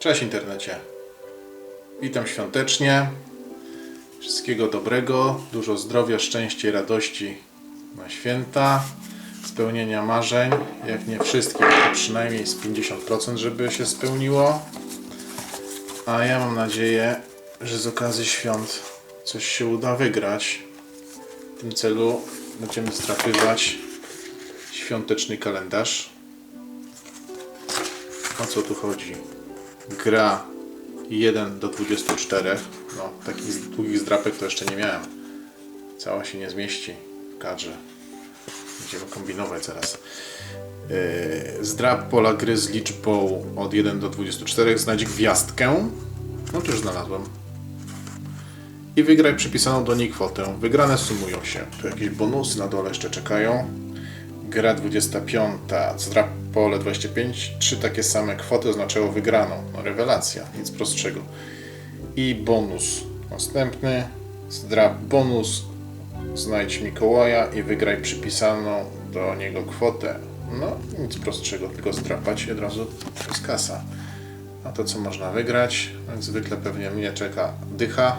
Cześć internecie. Witam świątecznie. Wszystkiego dobrego, dużo zdrowia, szczęścia i radości na święta, spełnienia marzeń. Jak nie wszystkich, to przynajmniej z 50%, żeby się spełniło. A ja mam nadzieję, że z okazji świąt coś się uda wygrać. W tym celu będziemy strapywać świąteczny kalendarz. O co tu chodzi? Gra 1 do 24. No, takich długich zdrapek to jeszcze nie miałem. Cała się nie zmieści w kadrze. Będziemy kombinować zaraz. Yy, zdrap pola gry z liczbą od 1 do 24. Znajdź gwiazdkę. No to już znalazłem. I wygraj przypisaną do niej kwotę. Wygrane sumują się. Tu jakieś bonusy na dole jeszcze czekają. Gra 25, zdrap pole 25, trzy takie same kwoty oznaczało wygraną. No rewelacja, nic prostszego. I bonus następny, zdrap bonus, znajdź Mikołaja i wygraj przypisaną do niego kwotę. No nic prostszego, tylko zdrapać i od razu to jest kasa. A to co można wygrać? Jak zwykle pewnie mnie czeka dycha.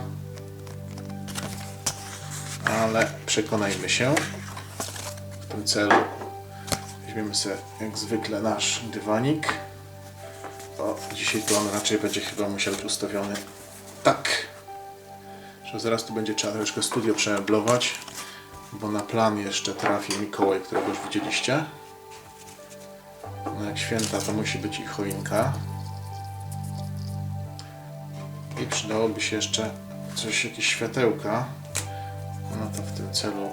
Ale przekonajmy się w tym celu weźmiemy sobie jak zwykle nasz dywanik. O, dzisiaj to on raczej będzie chyba musiał być ustawiony tak, że zaraz tu będzie trzeba troszkę studio przemeblować, bo na plan jeszcze trafi Mikołaj, którego już widzieliście. No jak święta to musi być i choinka. I przydałoby się jeszcze coś, jakieś światełka. No to w tym celu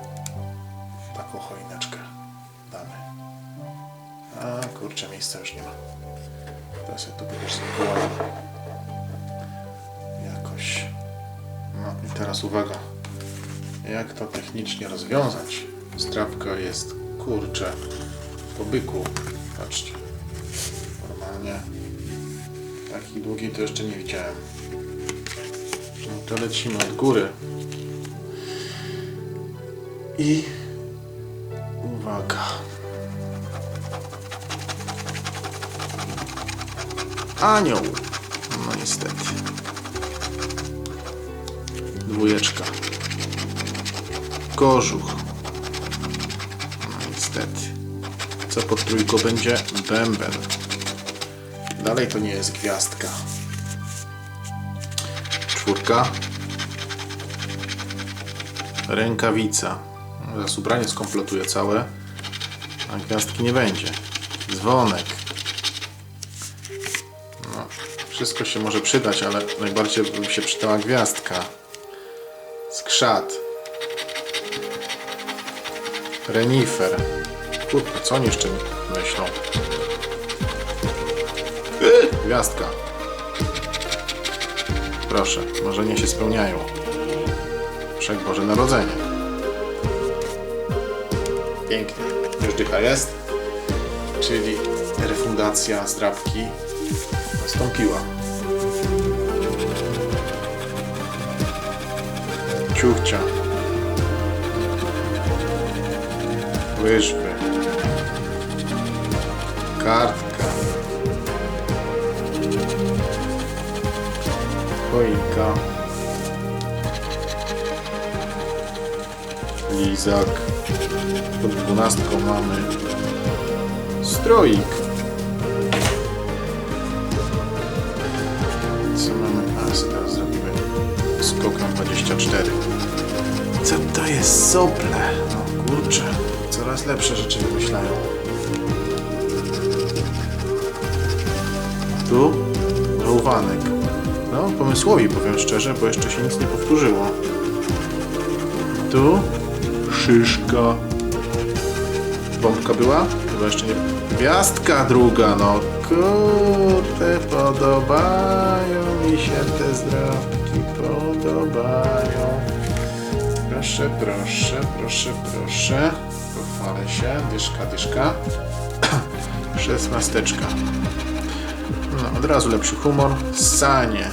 taką choineczkę. A kurczę, miejsca już nie ma. Teraz ja tu będziesz Mikołajem. Jakoś. No i teraz uwaga. Jak to technicznie rozwiązać? Strapka jest, kurczę, po byku. Patrzcie. Normalnie. Taki długi to jeszcze nie widziałem. No to lecimy od góry. I uwaga. Anioł. No niestety. Dwójeczka. Kożuch. No niestety. Co pod trójką będzie? Bęben. Dalej to nie jest gwiazdka. Czwórka. Rękawica. Zaraz ubranie skompletuje całe. A gwiazdki nie będzie. Dzwonek. Wszystko się może przydać, ale najbardziej by się przydała gwiazdka. Skrzat. Renifer. Kurwa, co oni jeszcze myślą? Gwiazdka. Proszę, marzenia się spełniają. Wszak Boże Narodzenie. Pięknie. Już dycha jest. Czyli refundacja zdrabki nastąpiła. Ciuchcia. Łyżwy. Kartka. Choinka. Lizak. Pod dwunastką mamy stroik. Teraz zrobimy skok na 24. Co to jest sople? No kurczę, coraz lepsze rzeczy wymyślają. Tu bałwanek. No, pomysłowi powiem szczerze, bo jeszcze się nic nie powtórzyło. Tu szyszka. Bombka była? Chyba jeszcze nie. Gwiazdka druga, no kurde, podobają mi się te zdrabki, podobają. Proszę, proszę, proszę, proszę. Pochwalę się. Dyszka, dyszka. Szesnasteczka. No, od razu lepszy humor. Sanie.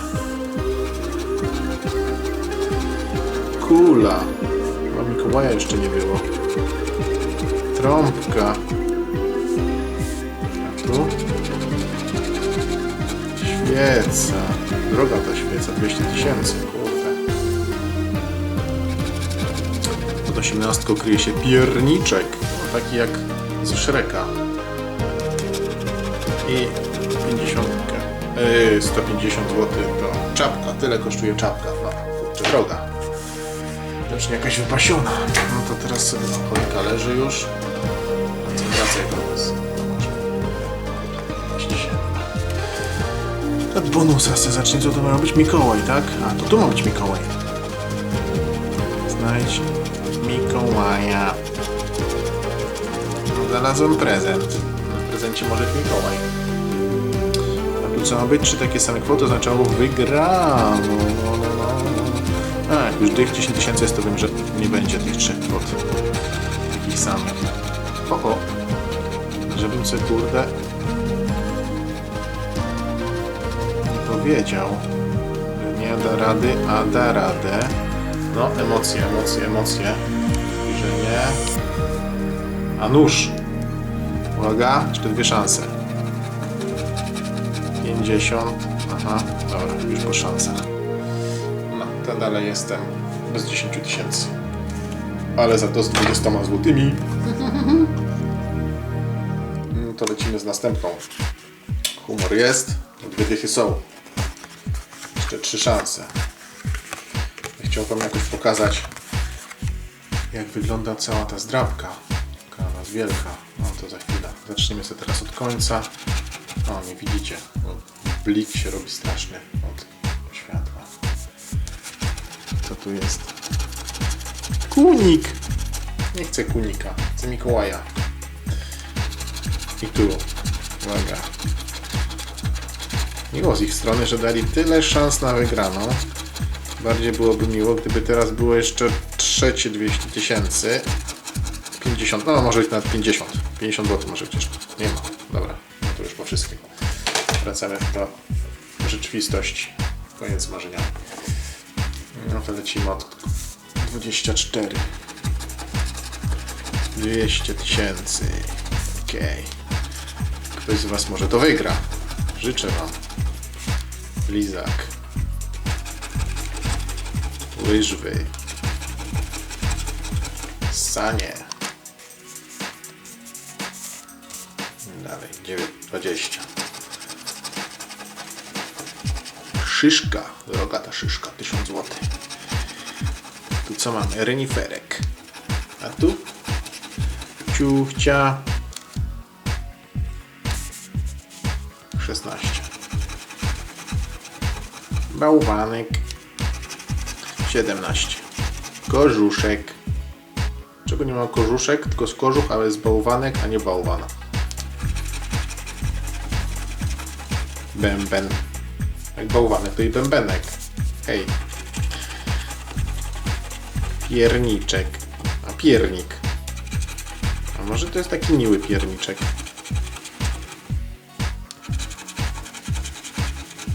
Kula. Chyba Mikołaja jeszcze nie było. Trąbka. Świeca. Droga ta świeca, 200 tysięcy, kurde. Pod osiemnastką kryje się pierniczek, no, taki jak z Shreka. I 50, yy, 150 zł to czapka, tyle kosztuje czapka. Kurczę, droga. Rzecz nie jakaś wypasiona. No to teraz sobie choinka leży już. Wracaj do Od bonusa se zacznie, co to ma być Mikołaj, tak? A, to tu ma być Mikołaj. Znajdź Mikołaja. Znalazłem prezent. W prezencie może być Mikołaj. A tu co ma być? Trzy takie same kwoty oznaczało wygraną. No, no, no, no. A, jak już tych 10 tysięcy jest, to wiem, że nie będzie tych trzech kwot. Takich samych. Oho. Żebym sobie kurde nie powiedział, że nie da rady, a da radę. No, emocje, emocje, emocje. Że nie. A nóż. Uwaga, jeszcze dwie szanse. 50. Aha, dobra, już po szansach. No, to dalej jestem bez 10 tysięcy. Ale za to z 20 złotymi. No to lecimy z następną. Humor jest, dwie dychy są. Trzy szanse. Chciałbym jakoś pokazać, jak wygląda cała ta zdrabka. Jaka ona jest wielka. No to za chwilę. Zaczniemy sobie teraz od końca. O, nie widzicie. bo Blik się robi straszny od światła. Co tu jest? Kunik! Nie chcę kunika, chcę Mikołaja. I tu, uwaga. Miło z ich strony, że dali tyle szans na wygraną. Bardziej byłoby miło, gdyby teraz było jeszcze trzecie 200 tysięcy. 50, no może być nawet 50. 50 zł może chociaż. Nie ma. Dobra, no to już po wszystkim. Wracamy do rzeczywistości. Koniec marzenia. No to lecimy od 24. 200 tysięcy. Okej. Ktoś z Was może to wygra. Życzę Wam. Lizak. Łyżwy. Sanie. Dalej, 9, 20. Szyszka, rogata szyszka, 1000 zł. Tu co mamy? Reniferek. A tu? Ciuchcia. Bałwanek. 17. Korzuszek. Czego nie ma korzuszek, tylko z kożuch, ale z bałwanek, a nie bałwana. Bęben. Jak bałwanek, to i bębenek. Hej. Pierniczek. A piernik. A może to jest taki miły pierniczek.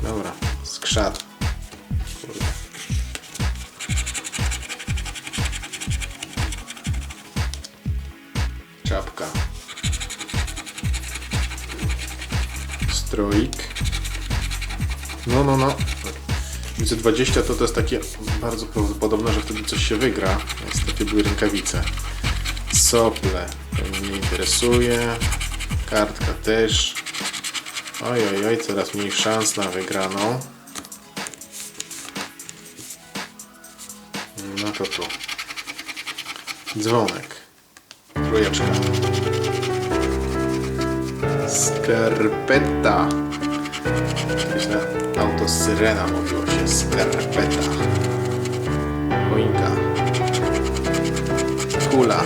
Dobra, skrzat. 20 to to jest takie bardzo prawdopodobne, że wtedy coś się wygra. Takie były rękawice. Sople. Mnie nie interesuje. Kartka też. Oj, oj, oj, coraz mniej szans na wygraną. No to tu. Dzwonek. Trójeczka. Skarpeta. Na auto syrena mówiło się skarpeta. Choinka. Kula.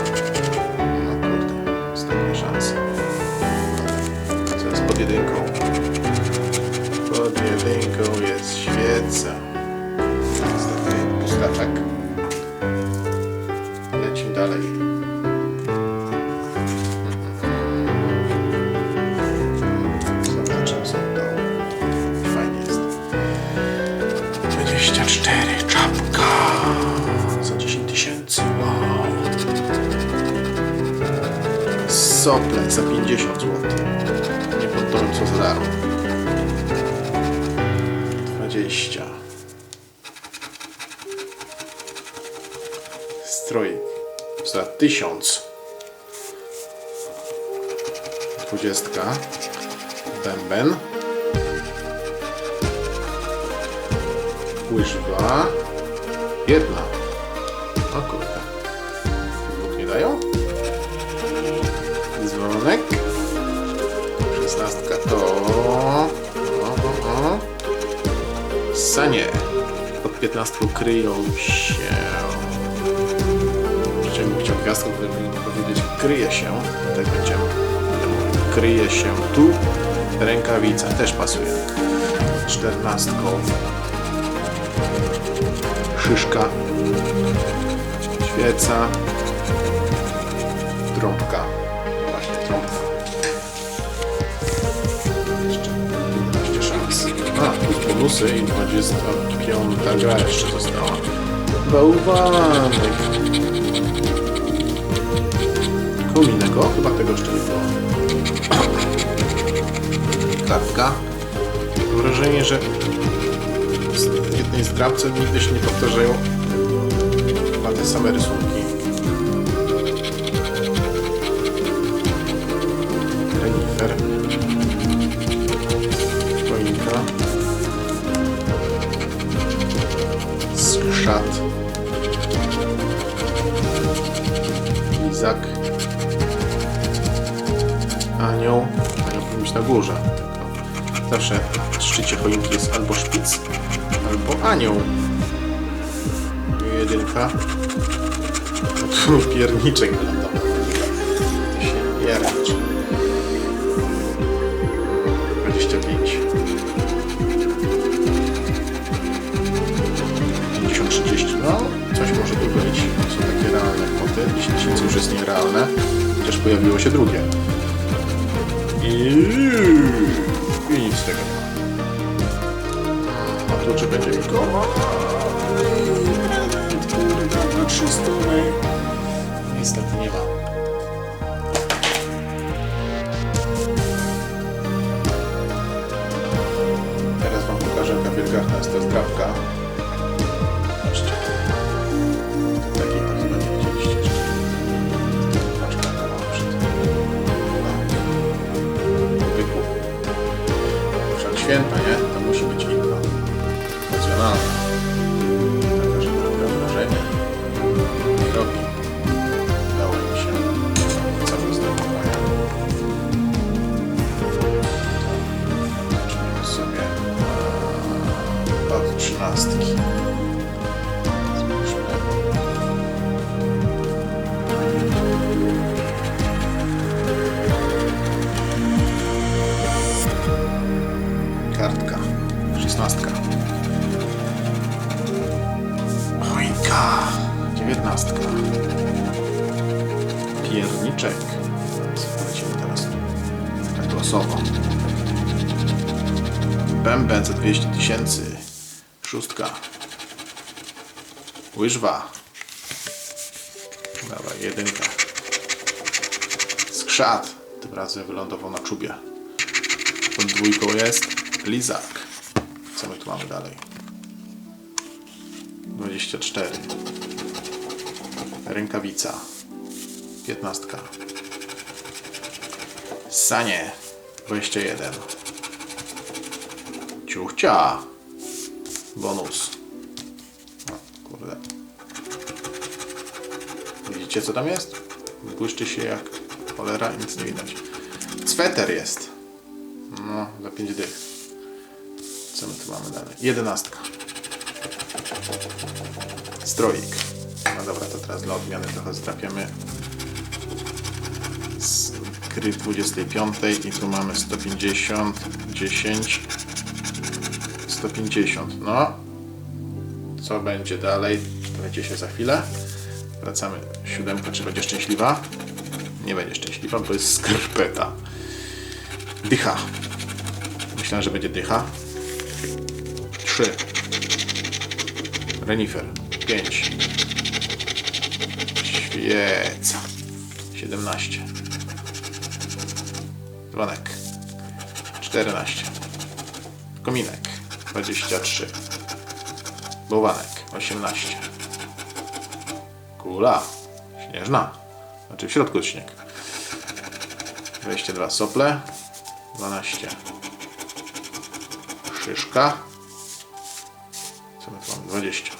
Sople za 50 zł. Nie pod to, co za darmo. 20. Strojek za 1000. 20. Bęben. Łyżwa. Jedna. O kurde. Dwóch nie dają? Szesnastka to... O, o, o. Sanie. Od 15 kryją się... Jeszcze bym chciał gwiazdką powiedzieć kryje się. Tak mówił. Kryje się tu. Rękawica też pasuje. Czternastką. Szyszka. Świeca. Trąbka. Bonusy i 25 gra jeszcze została. Bałwanek. Kominego? Chyba tego jeszcze nie było. Kartka. Mam wrażenie, że jednej zdrabce nigdy się nie powtarzają chyba te same rysunki. Skrzat. Lizak. Anioł. Anioł powinien być na górze. Zawsze w szczycie choinki jest albo szpic, albo anioł. Jedynka. No tu pierniczek wylądował. Się piernicz. 25. kwoty. 10 tysięcy już jest nierealne. Chociaż pojawiło się drugie. I, I nic z tego nie ma. A tu czy będzie na 300. Niestety nie ma. Teraz wam pokażę, jaka wielgachna jest ta zdrawka. Święta, nie? To musi być inna. Szesnastka. Choinka. Dziewiętnastka. Pierniczek. Lecimy teraz. Tak losowo. Bęben za 200 tysięcy. Szóstka. Łyżwa. Dawaj, jedynka. Skrzat. Tym razem wylądował na czubie. Pod dwójką jest lizak. Co my tu mamy dalej? 24. Rękawica. 15. Sanie. 21. Ciuchcia. Bonus. O, kurde. Widzicie co tam jest? Błyszczy się jak cholera i nic nie widać. Cweter jest. No, za 5 dych. Co my tu mamy dalej? Jedenastka. Stroik. No dobra, to teraz dla odmiany trochę zdrapiemy. Z gry 25 i tu mamy 150, 10, 150. No. Co będzie dalej? Dowiecie się za chwilę. Wracamy. Siódemka, czy będzie szczęśliwa? Nie będzie szczęśliwa, bo jest skarpeta. Dycha. Myślałem, że będzie dycha. 3. Renifer. 5. Świeca. 17. Dzwonek. 14. Kominek. 23. Bałwanek 18. Kula śnieżna. Znaczy w środku śnieg. 22 sople. 12. Szyszka. Mamy? 20.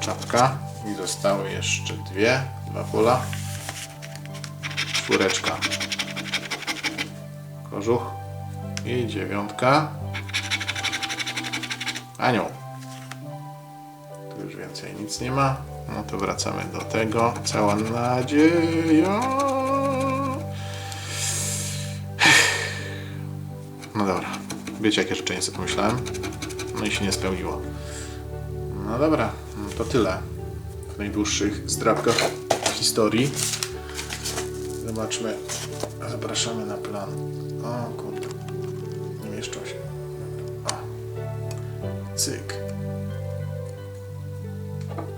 Czapka. I zostały jeszcze dwie. Dwa pola. Czwóreczka. Kożuch. I dziewiątka. Anioł. Tu już więcej nic nie ma. No to wracamy do tego. Cała nadzieja. No dobra. Wiecie, jakie życzenie sobie pomyślałem? No i się nie spełniło. No dobra, no to tyle w najdłuższych zdrabkach historii. Zobaczmy. Zapraszamy na plan. O kurde. Nie mieszczą się. O. Cyk.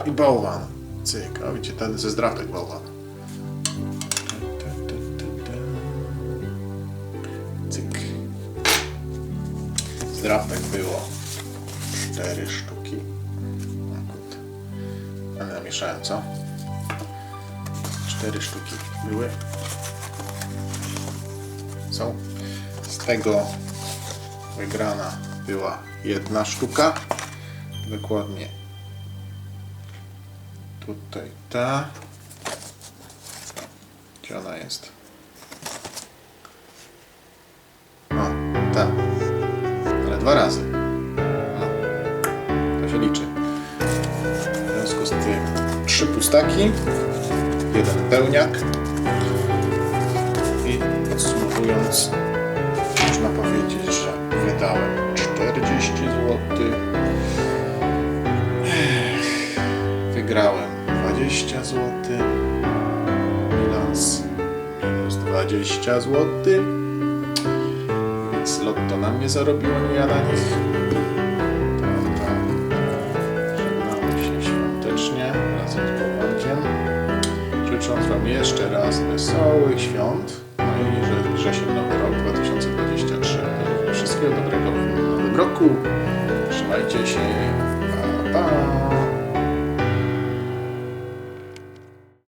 I bałwan. Cyk. O widzicie, ten ze zdrapek bałwan. Cyk. Zdrapek było cztery sztuki. O kurde. Ale namieszałem, co? Cztery sztuki były. Są. Z tego wygrana była jedna sztuka. Dokładnie tutaj ta. Gdzie ona jest? O, ta. Ale dwa razy. Się liczy. W związku z tym trzy pustaki, jeden pełniak i podsumowując można powiedzieć, że wydałem 40 zł. Wygrałem 20 zł. Bilans minus 20 zł. Więc lotto na mnie zarobiło, nie ja na nich. Życząc Wam jeszcze raz wesołych świąt. No i że, że się nowy rok 2023. Wszystkiego dobrego w nowym roku. Trzymajcie się. Pa, pa.